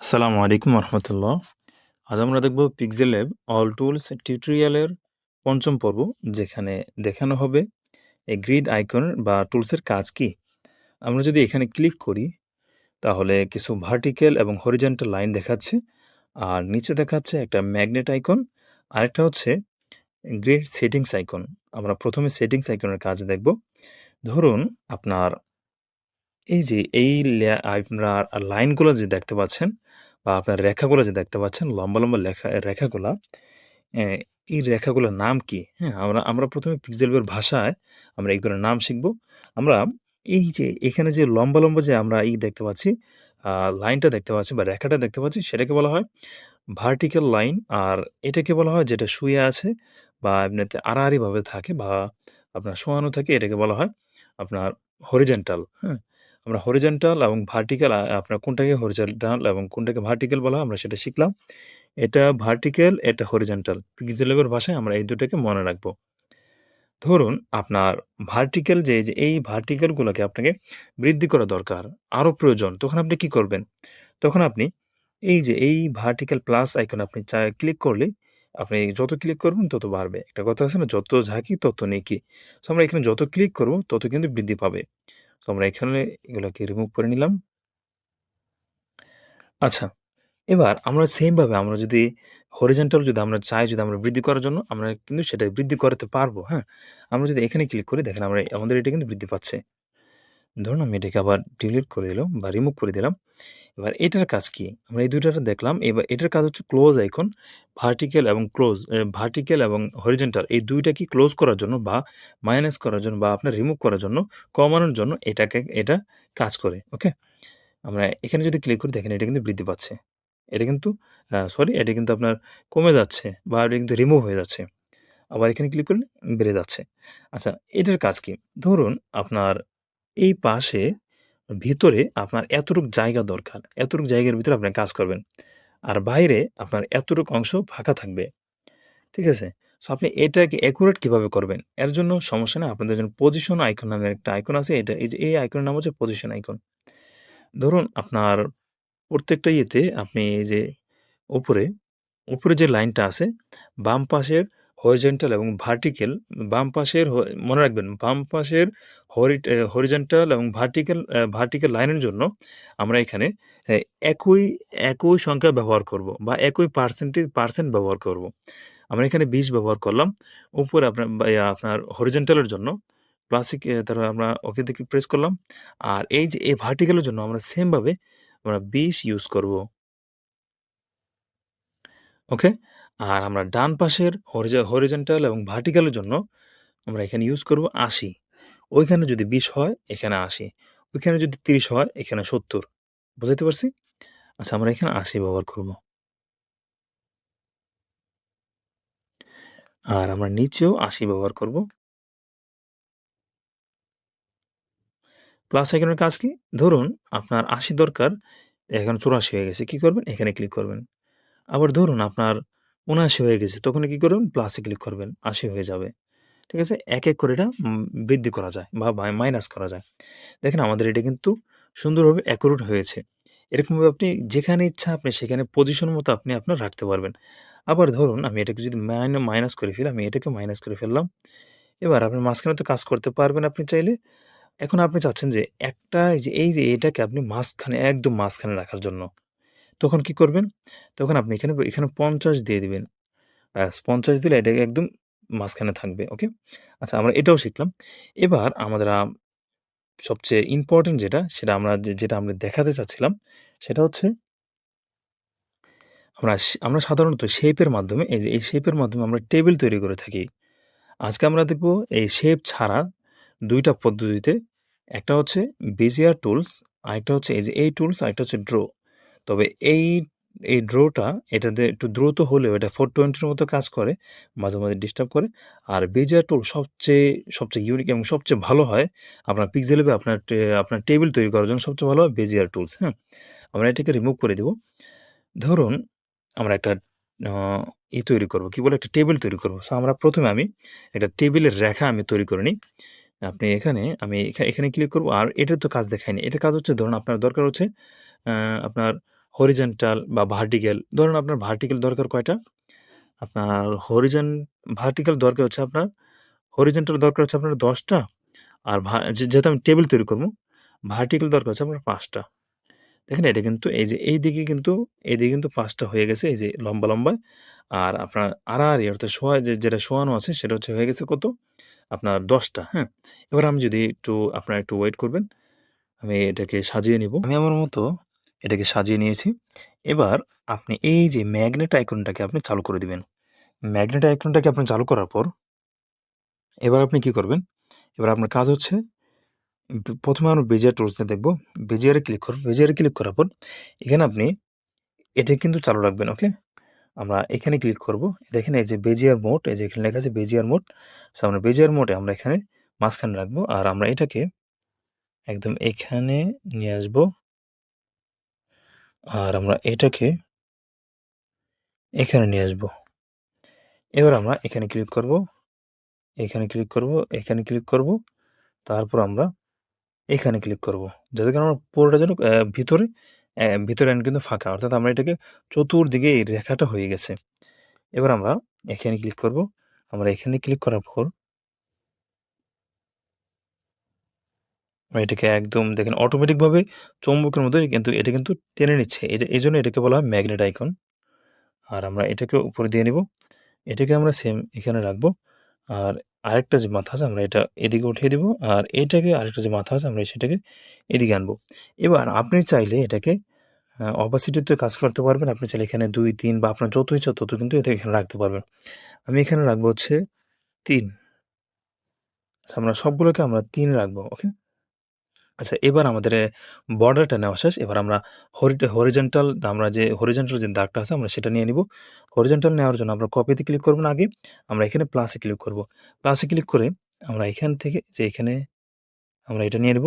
আসসালামু আলাইকুম রহমতুল্লাহ। আজ আমরা দেখব পিক্সেল ল্যাব অল টুলস টিউটোরিয়ালের পঞ্চম পর্ব, যেখানে দেখানো হবে এই গ্রিড আইকন বা টুলসের কাজ কি। আমরা যদি এখানে ক্লিক করি, তাহলে কিছু ভার্টিক্যাল এবং হরিজেন্টাল লাইন দেখাচ্ছে, আর নিচে দেখাচ্ছে একটা ম্যাগনেট আইকন আরেকটা হচ্ছে গ্রিড সেটিংস আইকন আমরা প্রথমে সেটিংস আইকনের কাজ দেখব। ধরুন, আপনার এই যে এই আপনার লাইনগুলো যে দেখতে পাচ্ছেন বা আপনার রেখাগুলো যে দেখতে পাচ্ছেন, লম্বা লম্বা লেখা রেখাগুলা এই রেখাগুলোর নাম কি? হ্যাঁ আমরা আমরা প্রথমে পিক্সেলের ভাষায় আমরা এগুলোর নাম শিখব। আমরা এই যে, এখানে যে লম্বা লম্বা যে আমরা এই দেখতে পাচ্ছি লাইনটা দেখতে পাচ্ছি বা রেখাটা দেখতে পাচ্ছি, সেটাকে বলা হয় ভার্টিক্যাল লাইন আর এটাকে বলা হয় যেটা শুয়ে আছে বা এমনিতে আড়াআড়িভাবে থাকে বা আপনার শোয়ানো থাকে, এটাকে বলা হয় আপনার হরিজেন্টাল হ্যাঁ। আমরা হরিজেন্টাল এবং ভার্টিক্যাল আপনার কোনটাকে হরিজেন্টাল এবং কোনটাকে ভার্টিক্যাল বলা আমরা সেটা শিখলাম। এটা ভার্টিক্যাল এটা হরিজেন্টাল পিক্সেলের ভাষায় আমরা এই দুটাকে মনে রাখব। ধরুন, আপনার ভার্টিক্যাল যে এই ভার্টিক্যালগুলোকে আপনাকে বৃদ্ধি করা দরকার আরও প্রয়োজন, তখন আপনি কি করবেন? তখন আপনি এই যে, এই ভার্টিক্যাল প্লাস আইকন আপনি ক্লিক করলে আপনি যত ক্লিক করবেন, তত বাড়বে। একটা কথা আছে না, যত ঝাঁকি, তত নেকি। তো আমরা এখানে যত ক্লিক করব, তত কিন্তু বৃদ্ধি পাবে। তো আমরা এখানে এগুলোকে রিমুভ করে নিলাম। আচ্ছা এবার আমরা সেমভাবে আমরা যদি হরিজেন্টাল যদি আমরা চাই, যদি আমরা বৃদ্ধি করার জন্য, আমরা কিন্তু সেটা বৃদ্ধি করাতে পারব হ্যাঁ? আমরা যদি এখানে ক্লিক করি, দেখেন আমরা আমাদের এটা কিন্তু বৃদ্ধি পাচ্ছে। ধরুন আমি এটাকে আবার ডিলিট করে দিলাম বা রিমুভ করে দিলাম। এবার এটার কাজ কি? আমরা এই দুইটা দেখলাম, এবার এটার কাজ হচ্ছে ক্লোজ আইকন ভার্টিক্যাল এবং ক্লোজ ভার্টিক্যাল এবং হরিজেন্টাল এই দুইটা কি ক্লোজ করার জন্য বা মাইনাস করার জন্য বা আপনার রিমুভ করার জন্য কমানোর জন্য এটাকে, এটা কাজ করে ওকে আমরা এখানে যদি ক্লিক করি, দেখেন এটা কিন্তু বৃদ্ধি পাচ্ছে। এটা কিন্তু সরি এটা কিন্তু আপনার কমে যাচ্ছে বা এটা কিন্তু রিমুভ হয়ে যাচ্ছে। আবার এখানে ক্লিক করলে বেড়ে যাচ্ছে। আচ্ছা এটার কাজ কি? ধরুন আপনার এই পাশে ভিতরে আপনার এতটুক জায়গা দরকার, এতটুক জায়গার ভিতরে আপনি কাজ করবেন। আর বাইরে আপনার এতটুক অংশ ফাঁকা থাকবে। ঠিক আছে? সো আপনি এটাকে অ্যাকুরেট কীভাবে করবেন? এর জন্য সমস্যা নেই, আপনাদের জন্য পজিশন আইকন নামের একটা আইকন আছে, এটা এই যে এই আইকনের নাম হচ্ছে পজিশন আইকন ধরুন আপনার প্রত্যেকটা ইয়েতে আপনি এই যে উপরে উপরে যে লাইনটা আছে, বাম পাশের হরিজেন্টাল এবং ভার্টিক্যাল বাম পাশের মনে রাখবেন, বাম পাশের হরিজেন্টাল এবং ভার্টিক্যাল ভার্টিক্যাল লাইনের জন্য আমরা এখানে একই একই সংখ্যা ব্যবহার করব বা একই পার্সেন্টেজ পার্সেন্ট ব্যবহার করব। আমরা এখানে বিশ ব্যবহার করলাম। উপরে আপনার আপনার হরিজেন্টালের জন্য ক্লাসিক তারপর আমরা ওকে দিকে প্রেস করলাম। আর এই যে, এই ভার্টিক্যালের জন্য আমরা সেমভাবে আমরা বিশ ইউজ করব। ওকে আর আমরা ডান পাশের হরিজেন্টাল এবং ভার্টিক্যালের জন্য আমরা এখানে ইউজ করব আশি। ওইখানে যদি বিশ হয়, এখানে আশি। ওইখানে যদি তিরিশ হয়, এখানে সত্তর। বুঝাইতে পারছি? আচ্ছা আমরা এখানে আশি ব্যবহার করব। আর আমরা নিচেও আশি ব্যবহার করব। প্লাস আইকনের কাজ কি? ধরুন, আপনার আশি দরকার, এখন চুরাশি হয়ে গেছে, কি করবেন? এখানে ক্লিক করবেন। আবার ধরুন, আপনার উনআশি হয়ে গেছে তখন কি করবেন? প্লাসে ক্লিক করবেন, আশি হয়ে যাবে। ঠিক আছে? এক এক করে এটা বৃদ্ধি করা যায় বা মাইনাস করা যায়। দেখেন আমাদের এটা কিন্তু সুন্দরভাবে অ্যাকুরেট হয়েছে। এরকমভাবে আপনি যেখানে ইচ্ছা আপনি সেখানে পজিশন মতো আপনি আপনার রাখতে পারবেন। আবার ধরুন, আমি এটাকে যদি মাইনাস করে ফেলি, আমি এটাকে মাইনাস করে ফেললাম। এবার আপনি মাঝখানে তো কাজ করতে পারবেন আপনি চাইলে। এখন আপনি চাচ্ছেন যে একটা যে, এই যে এটাকে আপনি মাঝখানে, একদম মাঝখানে রাখার জন্য। তখন কি করবেন? তখন আপনি এখানে এখানে পঞ্চাশ দিয়ে দিবেন। ব্যাস, পঞ্চাশ দিলে এটা একদম মাঝখানে থাকবে, ওকে? আচ্ছা আমরা এটাও শিখলাম। এবার আমাদের সবচেয়ে ইম্পর্টেন্ট যেটা, সেটা আমরা যেটা আমরা দেখাতে চাচ্ছিলাম, সেটা হচ্ছে আমরা আমরা সাধারণত শেপের মাধ্যমে, এই যে, এই শেপের মাধ্যমে আমরা টেবিল তৈরি করে থাকি। আজকে আমরা দেখব এই শেপ ছাড়া দুইটা পদ্ধতিতে, একটা হচ্ছে বেজিয়ার টুলস আরেকটা হচ্ছে এই যে, এই টুলস আরেকটা হচ্ছে ড্র তবে এই এই ড্রোটা এটাতে একটু দ্রুত হলেও এটা ফোর টোয়েন্টির মতো কাজ করে, মাঝে মাঝে ডিস্টার্ব করে। আর বেজিয়ার টুল সবচেয়ে সবচেয়ে ইউনিক এবং সবচেয়ে ভালো হয় আপনার পিক্সেলে আপনার আপনার টেবিল তৈরি করার জন্য সবচেয়ে ভালো হয় বেজিয়ার টুলস হ্যাঁ? আমরা এটাকে রিমুভ করে দেব। ধরুন আমরা একটা ই তৈরি করব, কি বলে? একটা টেবিল তৈরি করব। সো আমরা প্রথমে আমি একটা টেবিলের রেখা আমি তৈরি করে নিই। আপনি এখানে, আমি এখা- এখানে ক্লিক করব। আর এটার তো কাজ দেখায়নি। এটা কাজ হচ্ছে, ধরুন আপনার দরকার হচ্ছে আপনার হরিজেন্টাল বা ভার্টিক্যাল ধরুন আপনার ভার্টিক্যাল দরকার কয়টা? আপনার হরিজেন ভার্টিক্যাল দরকার হচ্ছে আপনার হরিজেন্টাল দরকার হচ্ছে আপনার দশটা, আর যেহেতু আমি টেবিল তৈরি করব ভার্টিক্যাল দরকার হচ্ছে আপনার পাঁচটা। দেখেন এটা কিন্তু এই যে, এই দিকে কিন্তু, এই দিকে কিন্তু পাঁচটা হয়ে গেছে, এই যে লম্বা লম্বা, আর আপনার আড়াআড়ি, অর্থাৎ শোয়া যে, যেটা শোয়ানো আছে, সেটা হচ্ছে হয়ে গেছে কত? আপনার দশটা হ্যাঁ? এবার আমি যদি একটু, আপনারা একটু ওয়েট করবেন, আমি এটাকে সাজিয়ে নিব। আমি আমার মতো এটাকে সাজিয়ে নিয়েছি। এবার আপনি এই যে ম্যাগনেট আইকনটাকে আপনি চালু করে দিবেন। ম্যাগনেট আইকনটাকে আপনি চালু করার পর এবার আপনি কি করবেন? এবার আপনার কাজ হচ্ছে প্রথমে আমরা বেজিয়ার টুলসে দেখব। বেজিয়ারে ক্লিক করব। বেজিয়ারে ক্লিক করার পর এখানে আপনি এটা কিন্তু চালু রাখবেন ওকে আমরা এখানে ক্লিক করব। দেখেন এই যে বেজিয়ার মোড এই যে এখানে লেখা আছে বেজিয়ার মোড সো আমরা বেজিয়ার মোডে আমরা এখানে মাঝখানে রাখব। আর আমরা এটাকে একদম এখানে নিয়ে আসব। আর আমরা এটাকে এখানে নিয়ে আসব। এবার আমরা এখানে ক্লিক করব, এখানে ক্লিক করব, এখানে ক্লিক করব, তারপর আমরা এখানে ক্লিক করব। যাতে করে আমরা পুরোটা যেন ভিতরে ভিতরে কিন্তু ফাঁকা। অর্থাৎ আমরা এটাকে চতুর্দিকে এই রেখাটা হয়ে গেছে। এবার আমরা এখানে ক্লিক করব। আমরা এখানে ক্লিক করার পর আমরা এটাকে একদম দেখেন অটোমেটিকভাবে চৌম্বকের মধ্যে কিন্তু এটা কিন্তু টেনে নিচ্ছে। এটা, এই জন্য এটাকে বলা হয় ম্যাগনেট আইকন আর আমরা এটাকে উপরে দিয়ে নিব। এটাকে আমরা সেম এখানে রাখব। আর আরেকটা যে মাথা আছে, আমরা এটা এদিকে উঠিয়ে দিব। আর এটাকে আরেকটা যে মাথা আছে, আমরা সেটাকে এদিকে আনব। এবার আপনি চাইলে এটাকে অপাসিটিতে কাজ করতে পারবেন। আপনি চাইলে এখানে দুই, তিন বা আপনার যত ইচ্ছা তত কিন্তু এটা এখানে রাখতে পারবেন। আমি এখানে রাখব হচ্ছে তিন। আচ্ছা আমরা সবগুলোকে আমরা তিন রাখব ওকে আচ্ছা এবার আমাদের বর্ডারটা নেওয়া শেষ। এবার আমরা হরিজেন্টাল আমরা যে হরিজেন্টাল যে দাগটা আছে, আমরা সেটা নিয়ে নিব। হরিজেন্টাল নেওয়ার জন্য আমরা কপিতে ক্লিক করব না আগে, আমরা এখানে প্লাসে ক্লিক করব। প্লাসে ক্লিক করে আমরা এখান থেকে যে এখানে আমরা এটা নিয়ে নেব।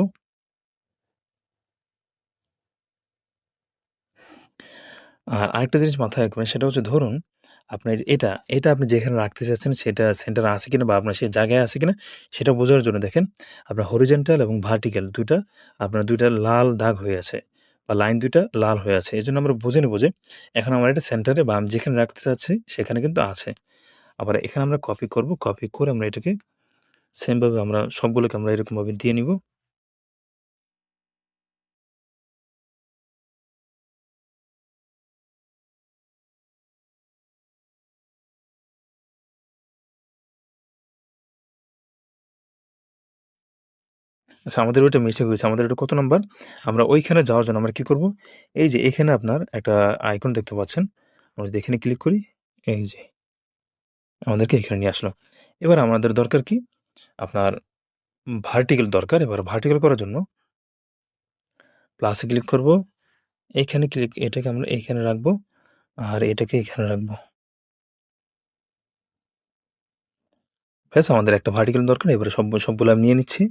আর আরেকটা জিনিস মাথায় রাখবেন, সেটা হচ্ছে ধরুন আপনি যে এটা এটা আপনি যেখানে রাখতে চাচ্ছেন সেটা সেন্টার আছে কিনা বা আপনার সেই জায়গায় আছে কিনা সেটা বোঝার জন্য দেখেন, আপনার হরিজেন্টাল এবং ভার্টিক্যাল দুইটা, আপনার দুইটা লাল দাগ হয়ে আছে বা লাইন দুইটা লাল হয়ে আছে। এই জন্য আমরা বুঝে নেব যে এখন আমরা এটা সেন্টারে বা আমি যেখানে রাখতে চাচ্ছি সেখানে কিন্তু আছে। আবার এখানে আমরা কপি করব কপি করে আমরা এটাকে সেমভাবে আমরা সবগুলোকে আমরা এরকমভাবে দিয়ে নিব। আচ্ছা আমাদের ওইটা মিস্টেক হয়েছে আমাদের এটা কত নাম্বার? আমরা ওইখানে যাওয়ার জন্য আমরা কী করব? এই যে এখানে আপনার একটা আইকন দেখতে পাচ্ছেন, আমরা যদি এখানে ক্লিক করি, এই যে আমাদেরকে এখানে নিয়ে আসলো। এবার আমাদের দরকার কি? আপনার ভার্টিক্যাল দরকার, এবার ভার্টিক্যাল করার জন্য প্লাসে ক্লিক করব এইখানে ক্লিক এটাকে আমরা এইখানে রাখব, আর এটাকে এখানে রাখব। ব্যাস, আমাদের একটা ভার্টিক্যাল দরকার, এবারে সব, সবগুলো আমি নিয়ে নিচ্ছি।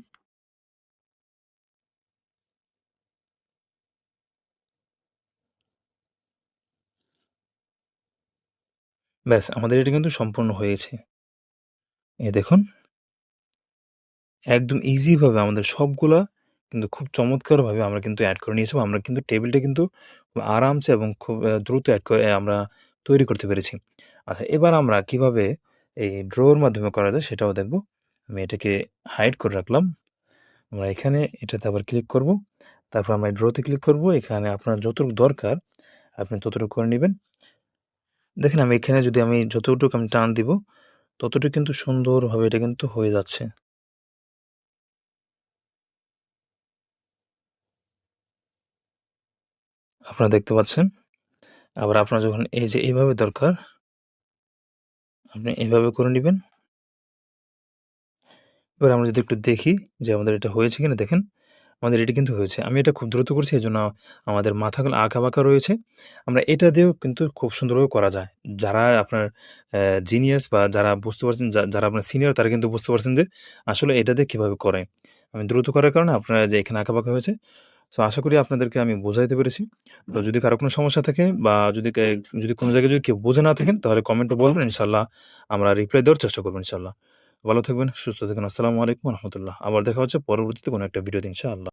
ব্যাস, আমাদের এটা কিন্তু সম্পূর্ণ হয়েছে। এ দেখুন। একদম ইজিভাবে আমাদের সবগুলা কিন্তু খুব চমৎকারভাবে আমরা কিন্তু অ্যাড করে নিয়েছি আমরা কিন্তু টেবিলটা কিন্তু আরামসে এবং খুব দ্রুত অ্যাড করে আমরা তৈরি করতে পেরেছি। আচ্ছা এবার আমরা কীভাবে এই ড্রোর মাধ্যমে করা যায় সেটাও দেখব। আমি এটাকে হাইড করে রাখলাম। আমরা এখানে এটাতে আবার ক্লিক করব। তারপর আমরা ড্রোতে ক্লিক করব। এখানে আপনার যতটুকু দরকার, আপনি ততটুকু করে নেবেন। দেখেন আমি এখানে যদি আমি যতটুকু আমি টান দিব, ততটুকু কিন্তু সুন্দরভাবে এটা কিন্তু হয়ে যাচ্ছে। আপনারা দেখতে পাচ্ছেন? আবার আপনার যখন এই যে এইভাবে দরকার, আপনি এইভাবে করে নেবেন। এবার আমরা যদি একটু দেখি যে আমাদের এটা হয়েছে কিনা, দেখেন। আমাদের এটা কিন্তু হয়েছে। আমি এটা খুব দ্রুত করছি এই জন্য আমাদের মাথাগুলো আঁকা বাঁকা রয়েছে। আমরা এটা দিয়েও কিন্তু খুব সুন্দরভাবে করা যায়। যারা আপনার জিনিয়াস বা যারা বুঝতে পারছেন যারা আপনার সিনিয়র তারা কিন্তু বুঝতে পারছেন যে আসলে এটা দিয়ে কীভাবে করে। আমি দ্রুত করার কারণে আপনারা যে এখানে আঁকা বাঁকা হয়েছে সো আশা করি আপনাদেরকে আমি বোঝাইতে পেরেছি। তো যদি কারও কোনো সমস্যা থাকে বা যদি যদি কোনো জায়গায় যদি কেউ বোঝে না থাকেন, তাহলে কমেন্টে বলবেন, ইনশাল্লাহ আমরা রিপ্লাই দেওয়ার চেষ্টা করব, ইনশাল্লাহ। ভালো থাকবেন, সুস্থ থাকবেন। আসসালামু আলাইকুম রহমতুল্লাহ। আবার দেখা হচ্ছে পরবর্তীতে কোনো একটা ভিডিও ইনশাআল্লাহ।